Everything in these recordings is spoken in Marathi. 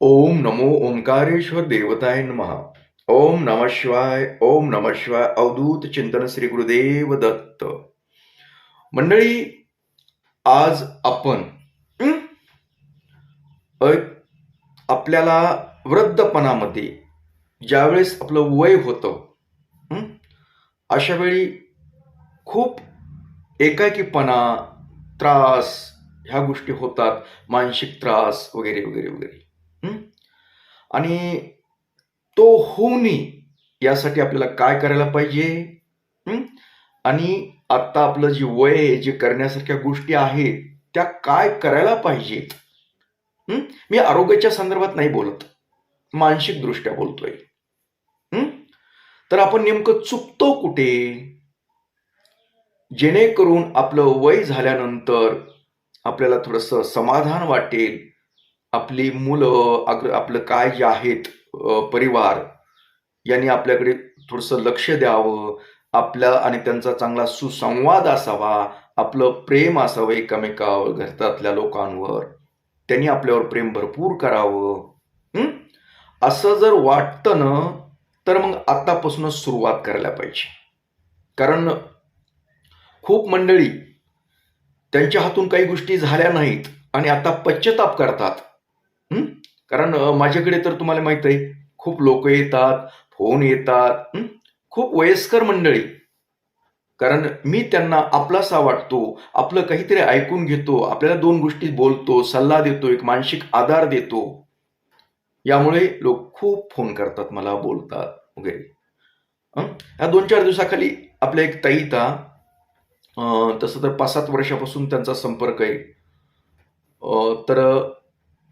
ओम नमो ओंकारेश्वर देवताय नमः। ओम नम शिवाय ओम नम शिवाय अवधूत चिंतन श्री गुरुदेव दत्त। मंडळी आज आपण आपल्याला वृद्धपणामध्ये ज्यावेळेस आपलं वय होतं अशा वेळी खूप एकाकीपणा त्रास ह्या गोष्टी होतात मानसिक त्रास वगैरे वगैरे वगैरे. आणि तो होऊ नये यासाठी आपल्याला काय करायला पाहिजे? आणि आत्ता आपलं जे वय जे करण्यासारख्या गोष्टी आहेत त्या काय करायला पाहिजेत? मी आरोग्याच्या संदर्भात नाही बोलत. मानसिक दृष्ट्या बोलतोय तर आपण नेमकं चुकतो कुठे? जेणेकरून आपलं वय झाल्यानंतर आपल्याला थोडंसं समाधान वाटेल. आपली मुलं अग्र आपलं काय जे आहेत परिवार यांनी आपल्याकडे थोडंसं लक्ष द्यावं आपल्या आणि त्यांचा चांगला सुसंवाद असावा आपलं प्रेम असावं एकमेकावर घरातल्या लोकांवर. त्यांनी आपल्यावर प्रेम भरपूर करावं असं जर वाटतं ना तर मग आतापासूनच सुरुवात करायला पाहिजे. कारण खूप मंडळी त्यांच्या हातून काही गोष्टी झाल्या नाहीत आणि आता पश्चाताप करतात. कारण माझ्याकडे तर तुम्हाला माहीत आहे खूप लोक येतात फोन येतात खूप वयस्कर मंडळी. कारण मी त्यांना आपलासा वाटतो आपलं काहीतरी ऐकून घेतो आपल्याला दोन गोष्टी बोलतो सल्ला देतो एक मानसिक आधार देतो. यामुळे लोक खूप फोन करतात मला बोलतात वगैरे. या दोन चार दिवसाखाली आपल्या एक ताईता तसं तर पाच सात वर्षापासून त्यांचा संपर्क आहे. तर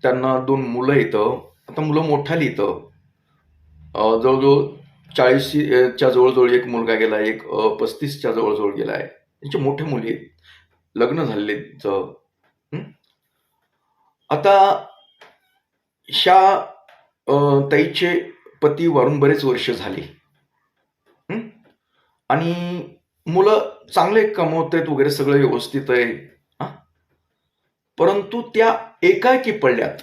त्यांना दोन मुलं येतं आता मुलं मोठाली इथं. जवळजवळ जवळजवळ चाळीसच्या जवळजवळ एक मुलगा गेला एक पस्तीसच्या जवळजवळ गेला आहे त्यांचे मोठे मुली आहेत. लग्न झालेले आता ह्या ताईचे पती वारून बरेच वर्ष झाली. आणि मुलं चांगले कमवत आहेत वगैरे सगळं व्यवस्थित आहे. परंतु त्या एकाएकी पडल्यात.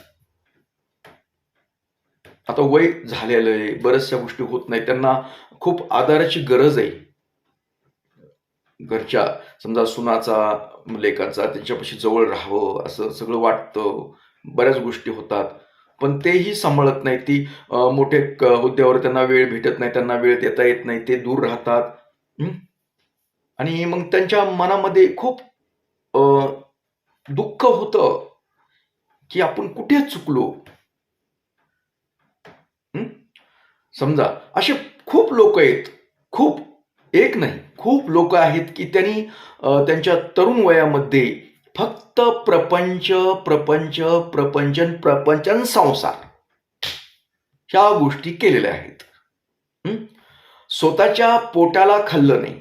आता वय झालेलं आहे बऱ्याचशा गोष्टी होत नाही त्यांना खूप आधाराची गरज आहे. घरच्या समजा सुनाचा लेकाचा त्यांच्यापाशी जवळ राहावं असं सगळं वाटतं बऱ्याच गोष्टी होतात. पण तेही सांभाळत नाही ती मोठे हुद्द्यावर त्यांना वेळ भेटत नाही त्यांना वेळ देता येत नाही ते दूर राहतात. आणि मग त्यांच्या मनामध्ये खूप दुःख होतं की आपण कुठे चुकलो? समजा असे खूप लोक आहेत खूप एक नाही खूप लोक आहेत की त्यांनी त्यांच्या तरुण वयामध्ये फक्त प्रपंच प्रपंच प्रपंचन प्रपंचन संसार ह्या गोष्टी केलेल्या आहेत. स्वतःच्या पोटाला खाल्लं नाही.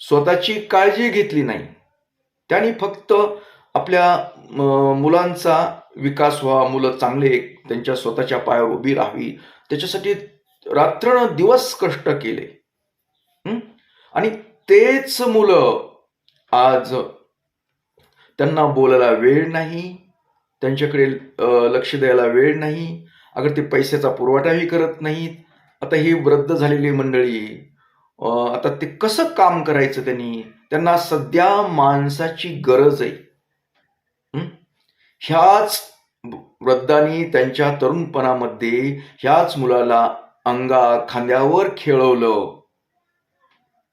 स्वतःची काळजी घेतली नाही. त्यांनी फक्त आपल्या मुलांचा विकास व्हावा मुलं चांगले त्यांच्या स्वतःच्या पायावर उभी राहावी. त्याच्यासाठी रात्र दिवस कष्ट केले. आणि तेच मुलं आज त्यांना बोलायला वेळ नाही त्यांच्याकडे लक्ष द्यायला वेळ नाही अगर ते पैशाचा पुरवठाही करत नाहीत आता ही वृद्ध झालेली मंडळी आता ते कसं काम करायचं त्यांनी? त्यांना सध्या माणसाची गरज आहे. ह्याच वृद्धांनी त्यांच्या तरुणपणामध्ये ह्याच मुलाला अंगा खांद्यावर खेळवलं.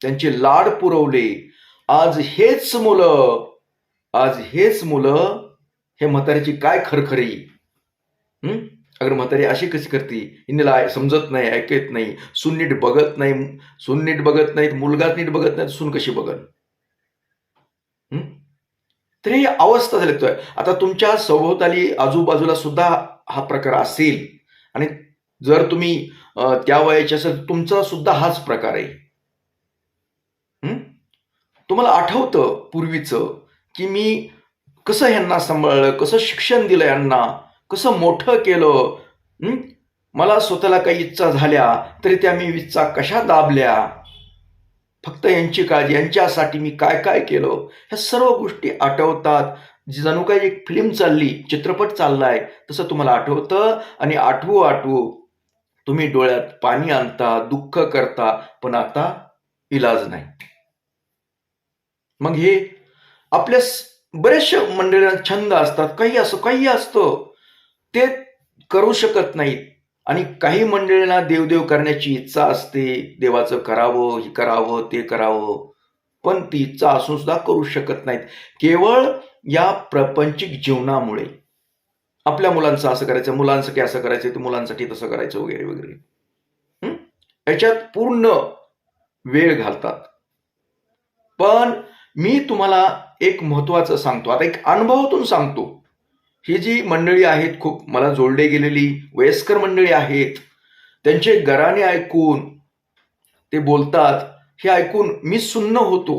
त्यांचे लाड पुरवले. आज हेच मुलं आज हेच मुलं हे म्हाताऱ्याची काय खरखरी? हम्म अगर म्हातारी अशी कशी करते? हिनीला समजत नाही ऐकत नाही सुन नीट बघत नाही सुन नीट बघत नाहीत मुलगाच नीट बघत नाही सून कशी बघत तर ही अवस्था झाली आता तुमच्या सभोवताली आजूबाजूला सुद्धा हा प्रकार असेल. आणि जर तुम्ही त्या वयाचे असेल तुमचा सुद्धा हाच प्रकार आहे. तुम्हाला आठवतं पूर्वीचं की मी कसं ह्यांना सांभाळलं कसं शिक्षण दिलं यांना कसं मोठं केलं? मला स्वतःला काही इच्छा झाल्या तरी त्या मी इच्छा कशा दाबल्या? फक्त यांची काळजी यांच्यासाठी मी काय काय केलं? ह्या सर्व गोष्टी आठवतात. जी जणू काही एक फिल्म चालली चित्रपट चाललाय तसं तुम्हाला आठवतं? आणि आठवू आठवू तुम्ही डोळ्यात पाणी आणता दुःख करता पण आता इलाज नाही. मग हे आपल्या बरेचशा बऱ्याचशा मंडळींना छंद असतात काही असं काही असतो ते करू शकत नाहीत. आणि काही मंडळींना देवदेव करण्याची इच्छा असते देवाचं करावं हे करावं ते करावं. पण ती इच्छा असून सुद्धा करू शकत नाहीत. केवळ या प्रपंचिक जीवनामुळे. आपल्या मुलांचं असं करायचं मुलांसाठी असं करायचं ते मुलांसाठी तसं करायचं वगैरे वगैरे. याच्यात पूर्ण वेळ घालतात. पण मी तुम्हाला एक महत्वाचं सांगतो. आता एक अनुभवातून सांगतो. ही जी मंडळी आहेत खूप मला जोडले गेलेली वयस्कर मंडळी आहेत त्यांचे गराने ऐकून ते बोलतात हे ऐकून मी सुन्न होतो.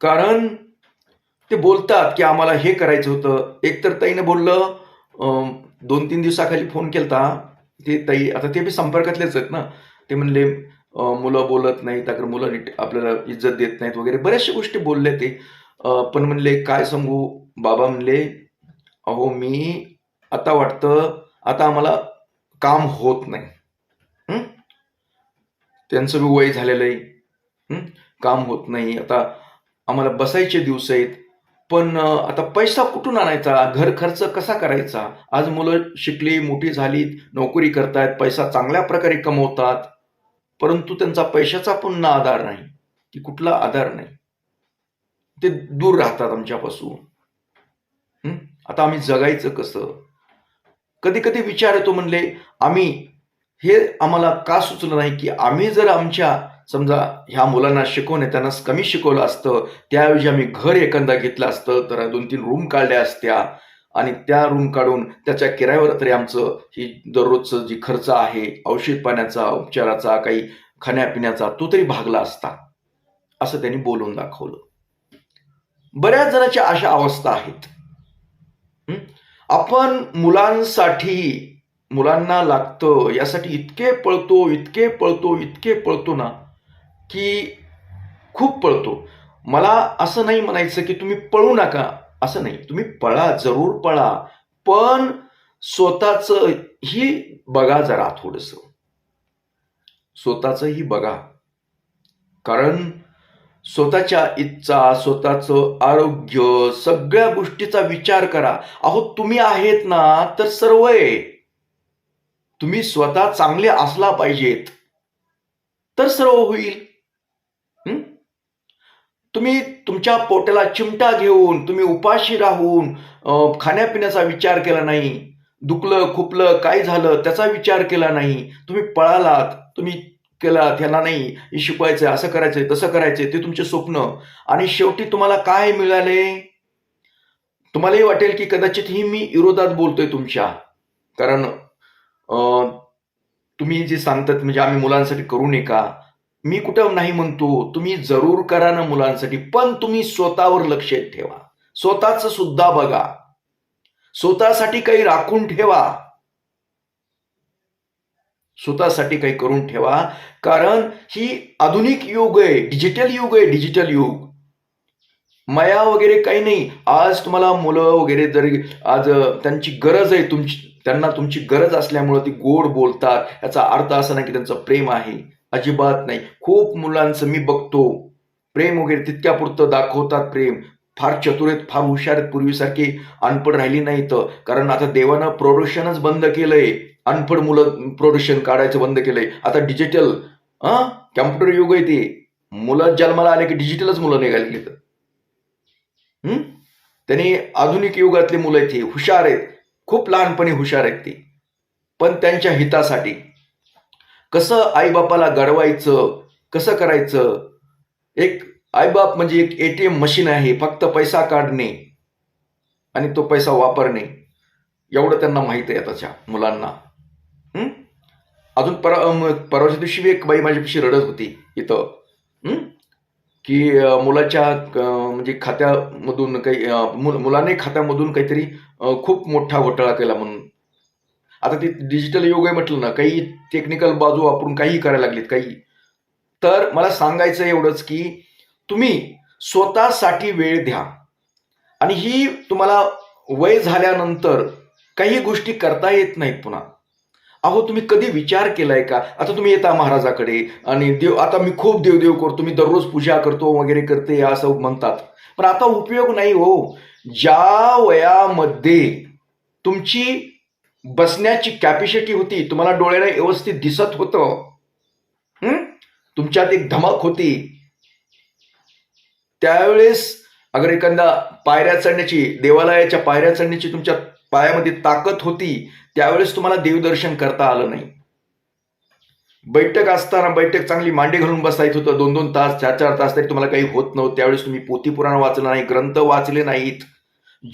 कारण ते बोलतात की आम्हाला हे करायचं होतं. एक तर ताईने बोललं दोन तीन दिवसाखाली फोन केलता. ते ताई आता ते बी संपर्कातलेच आहेत ना. ते म्हणले मुलं बोलत नाहीत अगर मुलं नीट आपल्याला इज्जत देत नाहीत वगैरे. बऱ्याचशा गोष्टी बोलल्या ते. पण म्हणले काय सांगू? बाबा म्हणले अहो मी आता वाटतं आता आम्हाला काम होत नाही. त्यांचं बी वय झालेलं आहे. काम होत नाही. आता आम्हाला बसायचे दिवस आहेत. पण आता पैसा कुठून आणायचा? घर खर्च कसा करायचा? आज मुलं शिकली मोठी झालीत नोकरी करतायत पैसा चांगल्या प्रकारे कमवतात. परंतु त्यांचा पैशाचा पुन्हा आधार नाही. की कुठला आधार नाही. ते दूर राहतात आमच्यापासून. आता आम्ही जगायचं कसं? कधी कधी विचार येतो म्हणले आम्ही हे आम्हाला का सुचलं नाही की आम्ही जर आमच्या समजा ह्या मुलांना शिकवणे त्यांना कमी शिकवलं असतं त्याऐवजी आम्ही घर एखादा घेतलं असतं तर दोन तीन रूम काढल्या असत्या आणि त्या रूम काढून त्याच्या किरायावर तरी आमचं ही दररोजचं जी खर्च आहे औषध पाण्याचा उपचाराचा काही खाण्यापिण्याचा तो तरी भागला असता. असं त्यांनी बोलून दाखवलं. बऱ्याच जणांच्या अशा अवस्था आहेत. आपण मुलांसाठी मुलांना लागतं यासाठी इतके पळतो इतके पळतो इतके पळतो ना की खूप पळतो. मला असं नाही म्हणायचं की तुम्ही पळू नका असं नाही. तुम्ही पळा जरूर पळा पण स्वतःच ही बघा जरा थोडस. स्वतःच ही बघा. कारण स्वतःच्या इच्छा स्वतःचं आरोग्य सगळ्या गोष्टीचा विचार करा. अहो तुम्ही आहेत ना तर सर्व आहे. तुम्ही स्वतः चांगले असला पाहिजेत. तर सर्व होईल. तुम्ही तुमच्या पोटाला चिमटा घेऊन तुम्ही उपाशी राहून खाण्यापिण्याचा विचार केला नाही. दुखलं खुपलं काय झालं त्याचा विचार केला नाही. तुम्ही पळालात तुम्ही केला त्याला नाही हे शिकवायचंय असं करायचंय तसं करायचंय ते तुमचे स्वप्न. आणि शेवटी तुम्हाला काय मिळाले? तुम्हालाही वाटेल की कदाचित ही मी विरोधात बोलतोय तुमच्या. कारण तुम्ही जे सांगतात म्हणजे आम्ही मुलांसाठी करू नये का? मी कुठं नाही म्हणतो तुम्ही जरूर करा ना मुलांसाठी पण तुम्ही स्वतःवर लक्ष ठेवा. स्वतःच सुद्धा बघा. स्वतःसाठी काही राखून ठेवा. स्वतःसाठी काही करून ठेवा. कारण ही आधुनिक युग आहे डिजिटल युग आहे डिजिटल युग. माया वगैरे काही नाही. आज तुम्हाला मुलं वगैरे जरी आज त्यांची गरज आहे तुमची त्यांना तुमची गरज असल्यामुळं ती गोड बोलतात. याचा अर्थ असा नाही की त्यांचं प्रेम आहे. अजिबात नाही. खूप मुलांचं मी बघतो. प्रेम वगैरे तितक्यापुरतं दाखवतात प्रेम. फार चतुर आहेत फार हुशार आहेत पूर्वीसारखी अनपड राहिली नाही तर कारण आता देवानं प्रोडक्शनच बंद केलंय. अनपड मुलं प्रोडक्शन काढायचं बंद केलंय. आता डिजिटल हा? कॅम्प्युटर युग आहे ते. मुलं जन्माला आले की डिजिटलच मुलं निघाली घेतात त्यांनी आधुनिक युगातली मुलं आहेत ती. हुशार आहेत. खूप लहानपणी हुशार आहेत ती. पण त्यांच्या हितासाठी. कसं आईबापाला गडवायचं कसं करायचं? एक आईबाप म्हणजे एक एटीएम मशीन आहे. फक्त पैसा काढणे आणि तो पैसा वापरणे. एवढं त्यांना माहीत आहे आताच्या मुलांना. अजून पर परवाच्या दिवशी बी एक बाई माझ्यापाशी रडत होती इथं. की मुलाच्या म्हणजे खात्यामधून काही मुल- मुलाने खात्यामधून काहीतरी खूप मोठा घोटाळा केला म्हणून. आता ते डिजिटल युग आहे म्हटलं ना काही टेक्निकल बाजू वापरून काही करायला लागलीत काही. तर मला सांगायचं एवढंच की तुम्ही स्वतःसाठी वेळ द्या. आणि ही तुम्हाला वय झाल्यानंतर काही गोष्टी करता येत नाहीत पुन्हा. अहो तुम्ही कधी विचार केलाय का? आता तुम्ही येता महाराजाकडे आणि देव आता मी खूप देवदेव करतो मी दररोज पूजा करतो वगैरे करते असं म्हणतात. पण आता उपयोग नाही हो. ज्या वयामध्ये तुमची बसण्याची कॅपॅसिटी होती तुम्हाला डोळ्याला व्यवस्थित दिसत होतं तुमच्यात एक धमक होती. त्यावेळेस अगर एखादा पायऱ्या चढण्याची देवालयाच्या पायऱ्या चढण्याची तुमच्या पायामध्ये ताकद होती त्यावेळेस तुम्हाला देवदर्शन करता आलं नाही. बैठक असताना बैठक चांगली मांडी घालून बसायच होतं. दोन दोन तास चार चार तास तरी तुम्हाला काही होत नव्हतं. त्यावेळेस तुम्ही पोथी पुराण वाचलं नाही ग्रंथ वाचले नाहीत.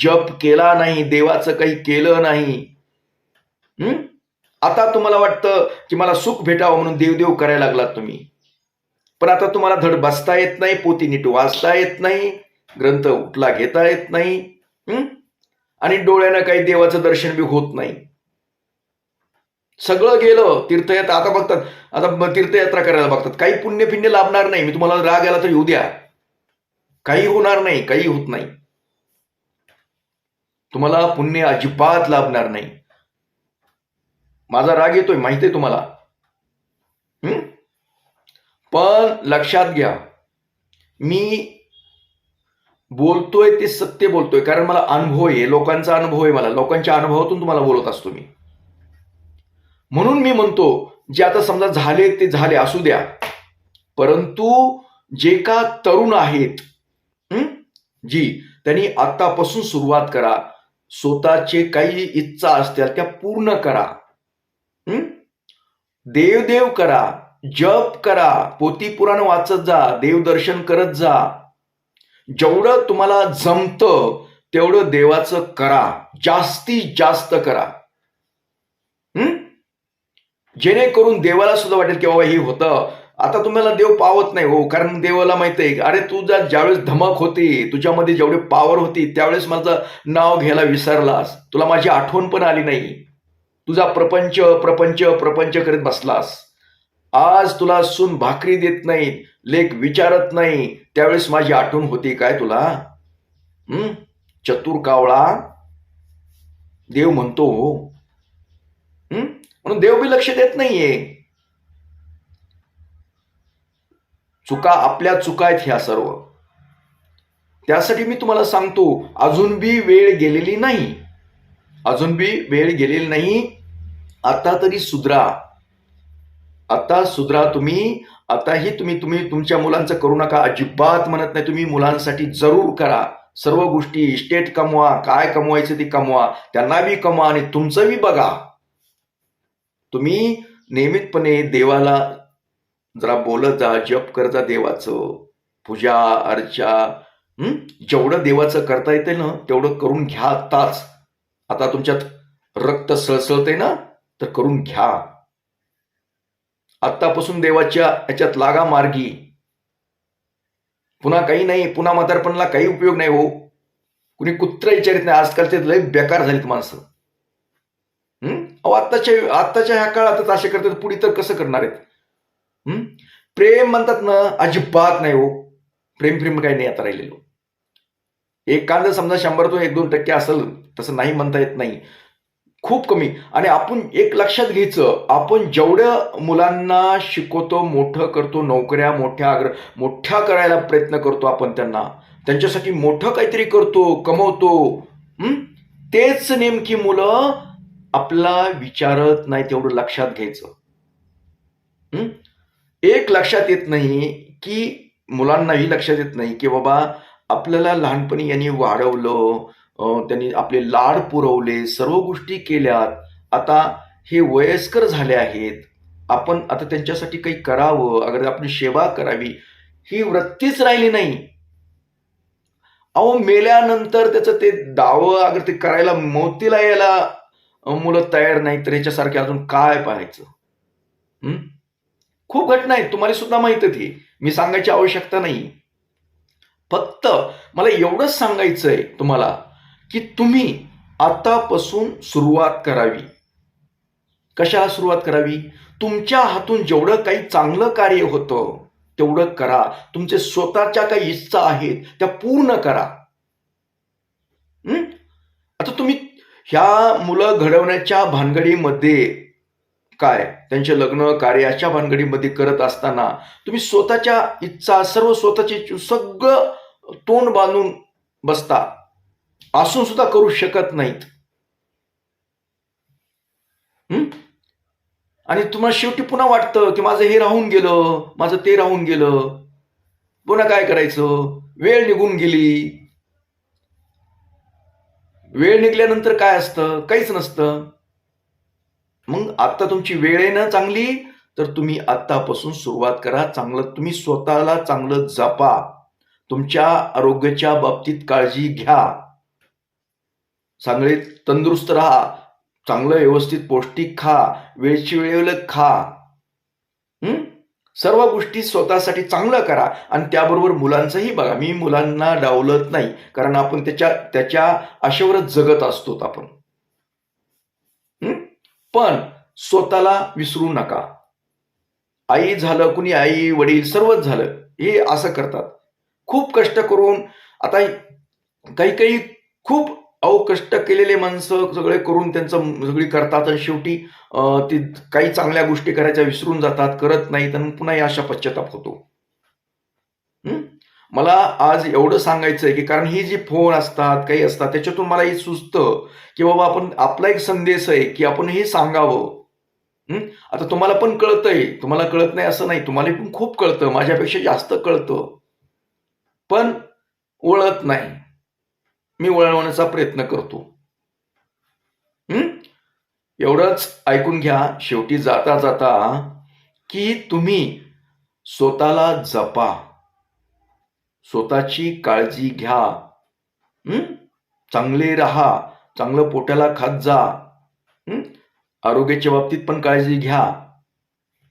जप केला नाही देवाचं काही केलं नाही. हम्म आता तुम्हाला वाटतं की मला सुख भेटावं म्हणून देवदेव करायला लागलात तुम्ही. पण आता तुम्हाला धड बसता येत नाही पोती नीट वाचता येत नाही ग्रंथ उठला घेता येत नाही. आणि डोळ्यानं काही देवाचं दर्शन बी होत नाही. सगळं गेलं तीर्थयात्रा. आता बघतात आता तीर्थयात्रा करायला बघतात. काही पुण्य पिण्य लाभणार नाही. मी तुम्हाला राग आला तर येऊ द्या. काही होणार नाही काही होत नाही. तुम्हाला पुण्य अजिबात लाभणार नाही. माझा राग येतोय माहिती आहे तुम्हाला. पण लक्षात घ्या. मी बोलतोय ते सत्य बोलतोय. कारण मला अनुभव आहे. लोकांचा अनुभव आहे मला. लोकांच्या अनुभवातून तुम्हाला बोलत असतो मी. म्हणून मी म्हणतो जे आता समजा झाले ते झाले असू द्या. परंतु जे का तरुण आहेत जी त्यांनी आतापासून सुरुवात करा. स्वतःचे काही इच्छा असतील त्या पूर्ण करा. देवदेव करा जप करा पोती पुराण वाचत जा देवदर्शन करत जा. जेवढं तुम्हाला जमतं तेवढं देवाचं करा. जास्तीत जास्त करा. जेणेकरून देवाला सुद्धा वाटेल की बाबा हे होतं. आता तुम्हाला देव पावत नाही हो कारण देवाला माहीत आहे अरे तुझा ज्यावेळेस धमक होती तुझ्यामध्ये जेवढी पॉवर होती त्यावेळेस माझं नाव घ्यायला विसरलास. तुला माझी आठवण पण आली नाही. तुझा प्रपंच प्रपंच प्रपंच करीत बसलास. आज तुला सून भाकरी देत नाही लेख विचारत नाही त्यावेळेस माझी आठवण होती काय तुला? हम्म चतुर कावळा? देव म्हणतो हो. म्हणून देव बी लक्ष देत नाहीये. चुका आपल्या चुका आहेत ह्या सर्व. त्यासाठी मी तुम्हाला सांगतो अजून बी वेळ गेलेली नाही. अजून बी वेळ गेलेली नाही. आता तरी सुधरा. आता सुधरा तुम्ही. आताही तुम्ही तुम्ही तुमच्या मुलांचं करू नका. अजिबात म्हणत नाही तुम्ही. मुलांसाठी जरूर करा. सर्व गोष्टी इस्टेट कमवा काय कमवायचं ते कमवा. त्यांना बी कमवा आणि तुमचं बी बघा. तुम्ही नियमितपणे देवाला जरा बोलत जा जप करता देवाचं पूजा अर्चा जेवढं देवाचं करता येते ना तेवढं करून घ्या आत्ताच. आता तुमच्यात रक्त सळसळते ना तर करून घ्या. आत्तापासून देवाच्या याच्यात लागा मार्गी. पुन्हा काही नाही पुन्हा म्हातारपणाला काही उपयोग नाही हो. कुणी कुत्र विचारित नाही. आजकालचे लय बेकार झालीत माणसं. अहो आत्ताच्या आत्ताच्या ह्या काळातच असे करतात पुढे तर कसं करणार आहेत? प्रेम म्हणतात ना अजिबात नाही हो. प्रेम प्रेम काही नाही आता राहिलेलो. एक कांदा समजा शंभर एक दोन टक्के असेल तसं नाही म्हणता येत नाही. खूप कमी. आणि आपण एक लक्षात घ्यायचं आपण जेवढ्या मुलांना शिकवतो मोठं करतो नोकऱ्या मोठ्या आग्र मोठ्या करायला प्रयत्न करतो आपण त्यांना त्यांच्यासाठी मोठं काहीतरी करतो कमवतो तेच नेमकी मुलं आपला विचारत नाही तेवढं लक्षात घ्यायचं. एक लक्षात येत नाही की मुलांनाही लक्षात येत नाही की बाबा आपल्याला लहानपणी यांनी वाढवलं त्यांनी आपले लाड पुरवले सर्व गोष्टी केल्यात. आता हे वयस्कर झाले आहेत. आपण आता त्यांच्यासाठी काही करावं अगर आपली सेवा करावी ही वृत्तीच राहिली नाही. अहो मेल्यानंतर त्याचं ते दावं अगर ते करायला मोतीला यायला मुलं तयार नाही तर याच्यासारखे अजून काय पाहायचं? खूप घटना आहेत तुम्हाला सुद्धा माहीत आहे मी सांगायची आवश्यकता नाही. फक्त मला एवढंच सांगायचंय तुम्हाला की तुम्ही आतापासून सुरुवात करावी. कशाला सुरुवात करावी? तुमच्या हातून जेवढं काही चांगलं कार्य होतं तेवढं करा. तुमचे स्वतःच्या काही इच्छा आहेत त्या पूर्ण करा. आता तुम्ही ह्या मुलं घडवण्याच्या भानगडीमध्ये काय? त्यांचे लग्न कार्याच्या भानगडीमध्ये करत असताना तुम्ही स्वतःच्या इच्छा सर्व स्वतःची सगळं तोंड बांधून बसता. असून सुद्धा करू शकत नाहीत. आणि तुम्हाला शेवटी पुन्हा वाटतं की माझं हे राहून गेलं माझं ते राहून गेलं. पुन्हा काय करायचं? वेळ निघून गेली. वेळ निघल्यानंतर काय असतं? काहीच नसतं. मग आता तुमची वेळ आहे ना चांगली? तर तुम्ही आत्तापासून सुरुवात करा. चांगलं तुम्ही स्वतःला चांगलं जपा. तुमच्या आरोग्याच्या बाबतीत काळजी घ्या. चांगले तंदुरुस्त राहा. चांगलं व्यवस्थित पौष्टिक खा. वेळची वेळेला खा. सर्व गोष्टी स्वतःसाठी चांगलं करा आणि त्याबरोबर मुलांचंही बघा. मी मुलांना डावलत नाही कारण आपण त्याच्या त्याच्या आशेवरच जगत असतो आपण. पण स्वतःला विसरू नका. आई झालं कुणी आई वडील सर्वच झालं हे असं करतात. खूप कष्ट करून आता काही काही खूप अहो कष्ट केलेले माणसं सगळे करून त्यांचं सगळी करतात आणि शेवटी ती काही चांगल्या गोष्टी करायच्या विसरून जातात करत नाहीत आणि पुन्हा अशा पश्चाताप होतो. मला आज एवढं सांगायचं आहे की कारण ही जी फोन असतात काही असतात त्याच्यातून मला हे सुचतं की बाबा आपण आपला एक संदेश आहे की आपण हे सांगावं. आता तुम्हाला पण कळतंय तुम्हाला कळत नाही असं नाही तुम्हाला पण खूप कळतं माझ्यापेक्षा जास्त कळतं. पण वळत नाही. मी वळवण्याचा प्रयत्न करतो. हम्म एवढंच ऐकून घ्या. शेवटी जाता जाता की तुम्ही स्वतःला जपा. स्वतःची काळजी घ्या. हम्म चांगले राहा. चांगलं पोट्याला खात जा. आरोग्याच्या बाबतीत पण काळजी घ्या.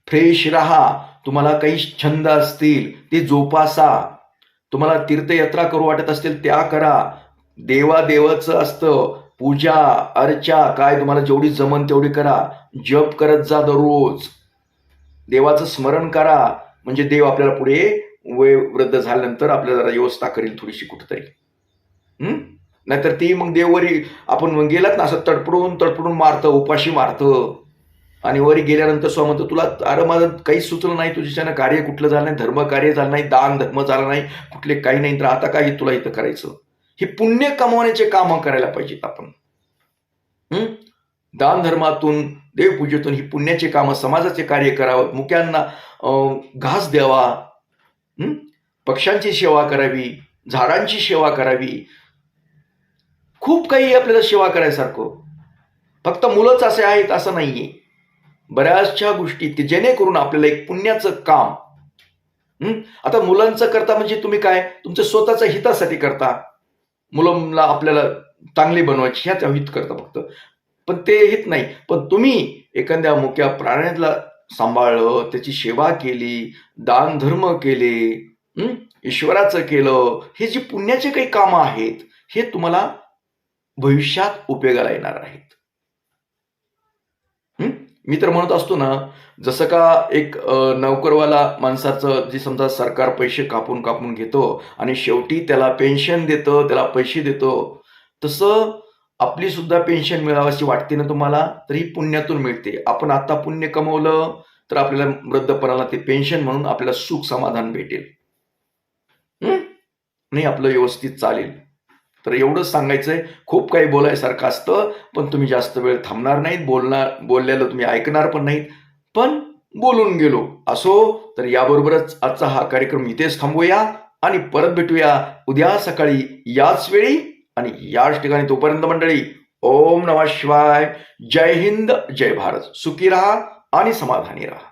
फ्रेश राहा. तुम्हाला काही छंद असतील ते जोपासा. तुम्हाला तीर्थयात्रा करू वाटत असतील त्या करा. देवा देवाचं असतं. पूजा अर्चा काय तुम्हाला जेवढी जमन तेवढी करा. जप करत जा दररोज. देवाचं स्मरण करा. म्हणजे देव आपल्याला पुढे वय वृद्ध झाल्यानंतर आपल्याला व्यवस्था करेल थोडीशी कुठेतरी. नाहीतर ती मग देववरी आपण गेलात ना असं तडपडून तडपडून मारतं उपाशी मारतं. आणि वरी गेल्यानंतर स्व म्हणतो तुला अरे माझं काहीच सुचलं नाही तुझ्याच्यानं कार्य कुठलं झालं नाही धर्म कार्य झालं नाही दान धर्म झालं नाही कुठले काही नाही तर आता काय तुला इथं करायचं? हे पुण्य कमवण्याचे काम करायला पाहिजेत आपण. हं? दान धर्मातून देवपूजेतून ही पुण्याचे कामं समाजाचे कार्य करावं मुक्यांना घास द्यावा पक्ष्यांची सेवा करावी झाडांची सेवा करावी. खूप काही आपल्याला सेवा करायसारखं. फक्त मुलंच असे आहेत असं नाहीये. बऱ्याचशा गोष्टी ते जेणेकरून आपल्याला एक पुण्याचं काम आता मुलांचं करता म्हणजे तुम्ही काय? तुमच्या स्वतःच्या हितासाठी करता. मुलांना आपल्याला चांगली बनवायची ह्याच हित करता फक्त. पण ते हित नाही. पण तुम्ही एखाद्या मुक्या प्राण्याला सांभाळलं त्याची सेवा केली दान धर्म केले ईश्वराचं केलं हे जी पुण्याचे काही कामं आहेत हे तुम्हाला भविष्यात उपयोगाला येणार आहेत. मी तर म्हणत असतो ना जसं का एक नोकरवाला माणसाचं जे समजा सरकार पैसे कापून कापून घेतो आणि शेवटी त्याला पेन्शन देतं त्याला पैसे देतो तसं आपली सुद्धा पेन्शन मिळावीशी वाटते ना तुम्हाला? तर ही पुण्यातून मिळते. आपण आता पुण्य कमवलं तर आपल्याला वृद्धपणाला ते पेन्शन म्हणून आपल्याला सुख समाधान भेटेल. नाही आपलं व्यवस्थित चालेल. तर एवढंच सांगायचं आहे खूप काही बोलायसारखं असतं पण तुम्ही जास्त वेळ थांबणार नाहीत बोलणार बोललेलं तुम्ही ऐकणार पण नाहीत. पण बोलून गेलो. असो तर याबरोबरच आजचा हा कार्यक्रम इथेच थांबूया आणि परत भेटूया उद्या सकाळी याच वेळी आणि याच ठिकाणी तोपर्यंत मंडळी ओम नमः शिवाय. जय हिंद जय भारत. सुखी राहा आणि समाधानी राहा.